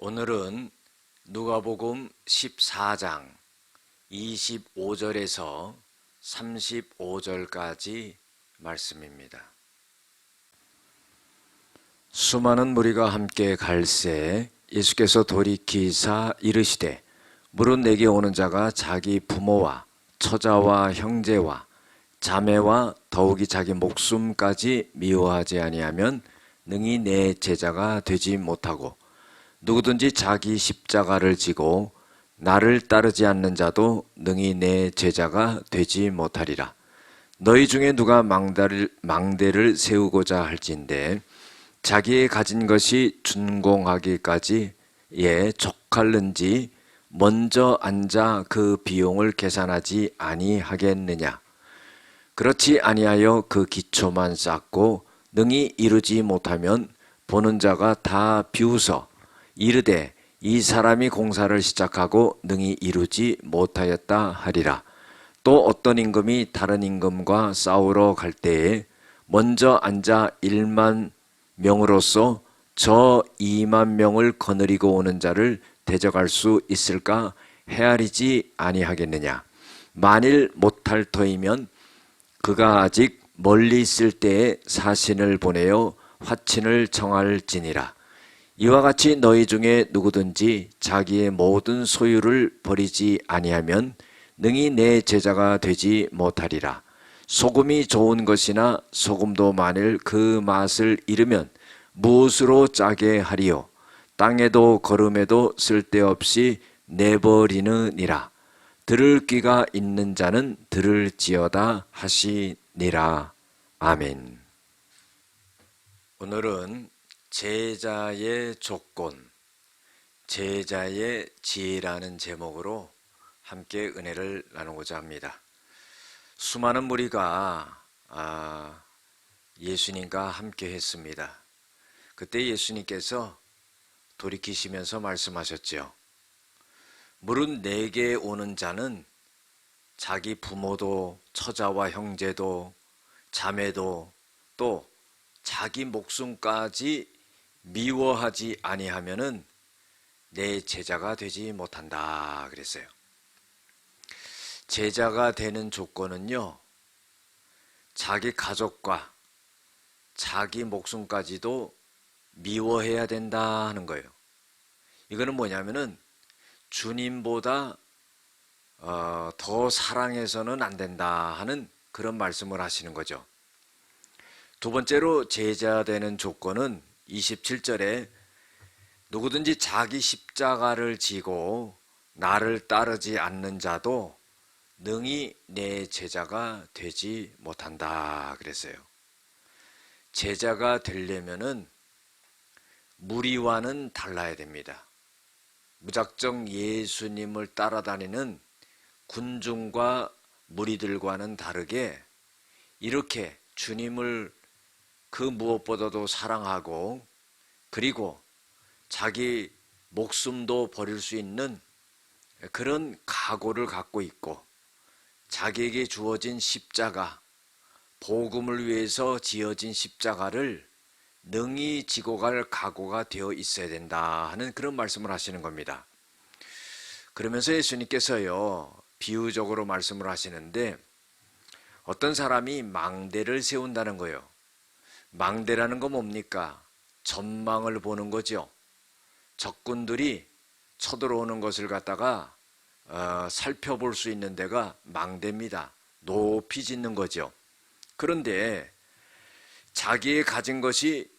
오늘은 누가복음 14장 25절에서 35절까지 말씀입니다. 수많은 무리가 함께 갈새 예수께서 돌이키사 이르시되 물은 내게 오는 자가 자기 부모와 처자와 형제와 자매와 더욱이 자기 목숨까지 미워하지 아니하면 능히 내 제자가 되지 못하고 누구든지 자기 십자가를 지고 나를 따르지 않는 자도 능히 내 제자가 되지 못하리라. 너희 중에 누가 망대를, 망대를 세우고자 할진대 자기의 가진 것이 준공하기까지 예 족할는지 먼저 앉아 그 비용을 계산하지 아니하겠느냐. 그렇지 아니하여 그 기초만 쌓고 능히 이루지 못하면 보는 자가 다 비웃어 이르되 이 사람이 공사를 시작하고 능히 이루지 못하였다 하리라. 또 어떤 임금이 다른 임금과 싸우러 갈 때에 먼저 앉아 1만 명으로서 저 2만 명을 거느리고 오는 자를 대적할 수 있을까 헤아리지 아니하겠느냐. 만일 못할 터이면 그가 아직 멀리 있을 때에 사신을 보내어 화친을 청할지니라. 이와 같이 너희 중에 누구든지 자기의 모든 소유를 버리지 아니하면 능히 내 제자가 되지 못하리라. 소금이 좋은 것이나 소금도 만일 그 맛을 잃으면 무엇으로 짜게 하리요? 땅에도 걸음에도 쓸데없이 내버리느니라. 들을 귀가 있는 자는 들을지어다 하시니라. 아멘. 오늘은 제자의 조건, 제자의 지혜라는 제목으로 함께 은혜를 나누고자 합니다. 수많은 무리가 아, 예수님과 함께 했습니다. 그때 예수님께서 돌이키시면서 말씀하셨죠. 물은 내게 오는 자는 자기 부모도 처자와 형제도 자매도 또 자기 목숨까지 미워하지 아니하면은 내 제자가 되지 못한다 그랬어요. 제자가 되는 조건은요. 자기 가족과 자기 목숨까지도 미워해야 된다 하는 거예요. 이거는 뭐냐면은 주님보다 어, 더 사랑해서는 안 된다 하는 그런 말씀을 하시는 거죠. 두 번째로 제자 되는 조건은 27절에 누구든지 자기 십자가를 지고 나를 따르지 않는 자도 능히 내 제자가 되지 못한다 그랬어요. 제자가 되려면은 무리와는 달라야 됩니다. 무작정 예수님을 따라다니는 군중과 무리들과는 다르게 이렇게 주님을 그 무엇보다도 사랑하고 그리고 자기 목숨도 버릴 수 있는 그런 각오를 갖고 있고 자기에게 주어진 십자가, 복음을 위해서 지어진 십자가를 능히 지고 갈 각오가 되어 있어야 된다 하는 그런 말씀을 하시는 겁니다. 그러면서 예수님께서요, 비유적으로 말씀을 하시는데 어떤 사람이 망대를 세운다는 거예요. 망대라는 거 뭡니까? 전망을 보는 거죠. 적군들이 쳐들어오는 것을 갖다가 어, 살펴볼 수 있는 데가 망대입니다. 높이 짓는 거죠. 그런데 자기의 가진 것이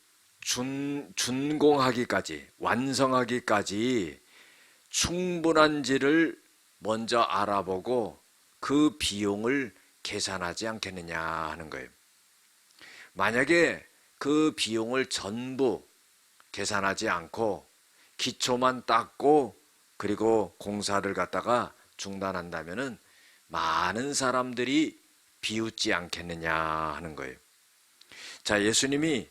준, 준공하기까지, 완성하기까지 충분한지를 먼저 알아보고 그 비용을 계산하지 않겠느냐 하는 거예요. 만약에 그 비용을 전부 계산하지 않고 기초만 닦고 그리고 공사를 갖다가 중단한다면은 많은 사람들이 비웃지 않겠느냐 하는 거예요. 자, 예수님이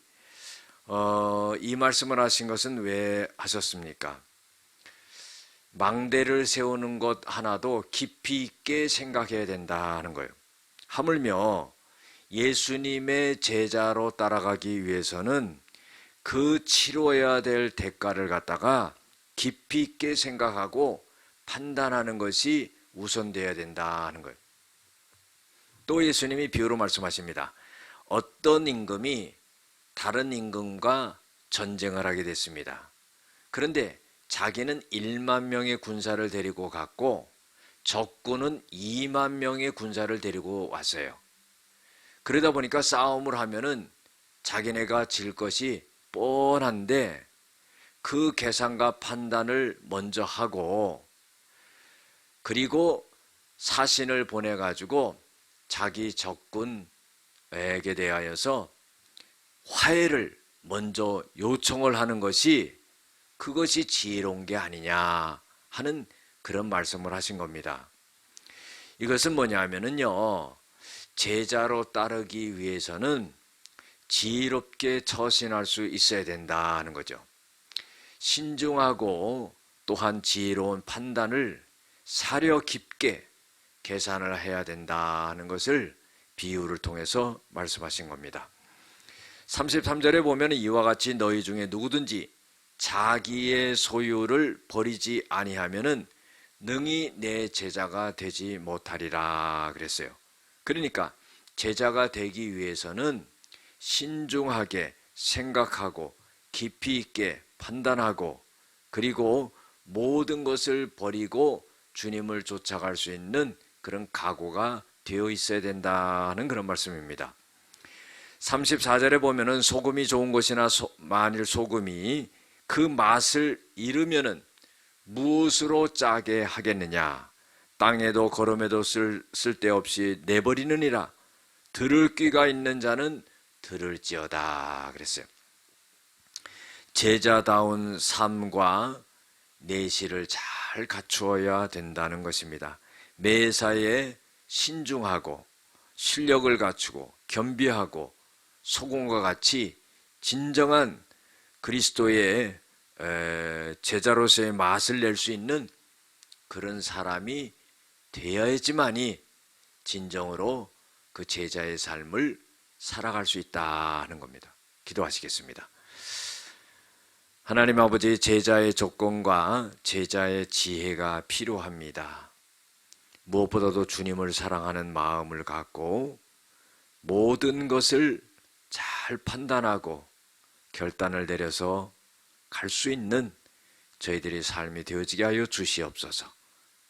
어, 이 말씀을 하신 것은 왜 하셨습니까? 망대를 세우는 것 하나도 깊이 있게 생각해야 된다는 거예요. 하물며 예수님의 제자로 따라가기 위해서는 그 치러야 될 대가를 갖다가 깊이 있게 생각하고 판단하는 것이 우선되어야 된다는 거예요. 또 예수님이 비유로 말씀하십니다. 어떤 임금이 다른 임금과 전쟁을 하게 됐습니다. 그런데 자기는 1만 명의 군사를 데리고 갔고 적군은 2만 명의 군사를 데리고 왔어요. 그러다 보니까 싸움을 하면은 자기네가 질 것이 뻔한데 그 계산과 판단을 먼저 하고 그리고 사신을 보내 가지고 자기 적군에게 대하여서 화해를 먼저 요청을 하는 것이 그것이 지혜로운 게 아니냐 하는 그런 말씀을 하신 겁니다. 이것은 뭐냐면은요, 제자로 따르기 위해서는 지혜롭게 처신할 수 있어야 된다는 거죠. 신중하고 또한 지혜로운 판단을 사려 깊게 계산을 해야 된다는 것을 비유를 통해서 말씀하신 겁니다. 33절에 보면 이와 같이 너희 중에 누구든지 자기의 소유를 버리지 아니하면은 능히 내 제자가 되지 못하리라 그랬어요. 그러니까 제자가 되기 위해서는 신중하게 생각하고 깊이 있게 판단하고 그리고 모든 것을 버리고 주님을 쫓아갈 수 있는 그런 각오가 되어 있어야 된다는 그런 말씀입니다. 34절에 보면은 소금이 좋은 것이나 소, 만일 소금이 그 맛을 잃으면은 무엇으로 짜게 하겠느냐? 땅에도 걸음에도 쓸, 쓸데없이 내버리느니라. 들을 귀가 있는 자는 들을지어다. 그랬어요. 제자다운 삶과 내실을 잘 갖추어야 된다는 것입니다. 매사에 신중하고 실력을 갖추고 겸비하고 소금과 같이 진정한 그리스도의 제자로서의 맛을 낼 수 있는 그런 사람이 되어야지만이 진정으로 그 제자의 삶을 살아갈 수 있다는 겁니다. 기도하시겠습니다. 하나님 아버지 제자의 조건과 제자의 지혜가 필요합니다. 무엇보다도 주님을 사랑하는 마음을 갖고 모든 것을 잘 판단하고 결단을 내려서 갈 수 있는 저희들의 삶이 되어지게 하여 주시옵소서.